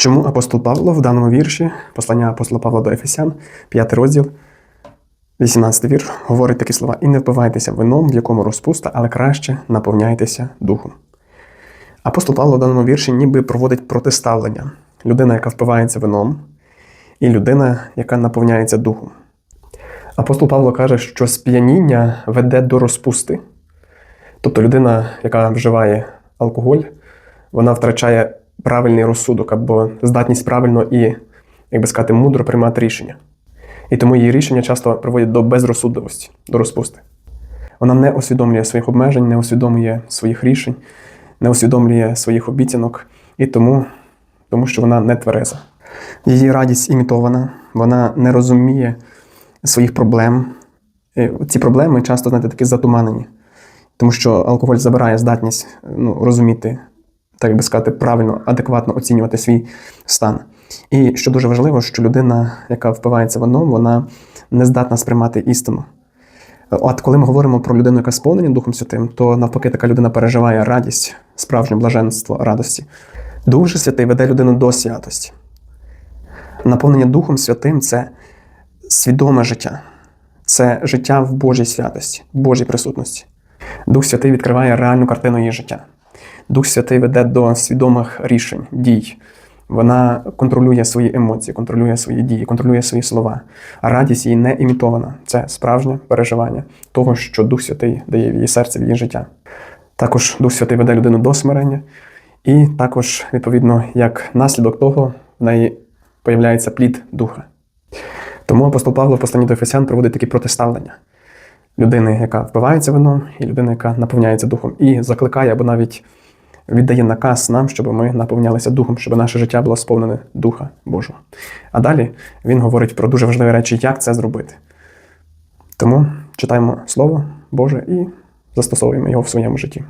Чому апостол Павло в даному вірші, послання апостола Павла до Ефесян, 5 розділ, 18 вірш, говорить такі слова: І не впивайтеся вином, в якому розпуста, але краще наповняйтеся духом. Апостол Павло в даному вірші ніби проводить протиставлення. Людина, яка впивається вином, і людина, яка наповняється духом. Апостол Павло каже, що сп'яніння веде до розпусти. Тобто людина, яка вживає алкоголь, вона втрачає правильний розсудок або здатність правильно і, як би сказати, мудро приймати рішення. І тому її рішення часто приводять до безрозсудливості, до розпусти. Вона не усвідомлює своїх обмежень, не усвідомлює своїх рішень, не усвідомлює своїх обіцянок, і тому, тому що вона не твереза. Її радість імітована, вона не розуміє своїх проблем. І ці проблеми часто, знаєте, такі затуманені, тому що алкоголь забирає здатність ну, розуміти, так би сказати, правильно, адекватно оцінювати свій стан. І що дуже важливо, що людина, яка впивається вином, вона не здатна сприймати істину. От коли ми говоримо про людину, яка сповнена Духом Святим, то навпаки така людина переживає радість, справжнє блаженство радості. Дух же Святий веде людину до святості. Наповнення Духом Святим це свідоме життя, це життя в Божій святості, в Божій присутності. Дух Святий відкриває реальну картину її життя. Дух Святий веде до свідомих рішень, дій. Вона контролює свої емоції, контролює свої дії, контролює свої слова. А радість її не імітована. Це справжнє переживання того, що Дух Святий дає в її серце, в її життя. Також Дух Святий веде людину до смирення, і також, відповідно, як наслідок того, в неї появляється плід духа. Тому апостол Павло в посланні до Ефесян проводить такі протиставлення людини, яка впивається вином, і людини, яка наповняється духом, і закликає або навіть віддає наказ нам, щоб ми наповнялися духом, щоб наше життя було сповнене Духа Божого. А далі він говорить про дуже важливі речі, як це зробити. Тому читаємо Слово Боже і застосовуємо його в своєму житті.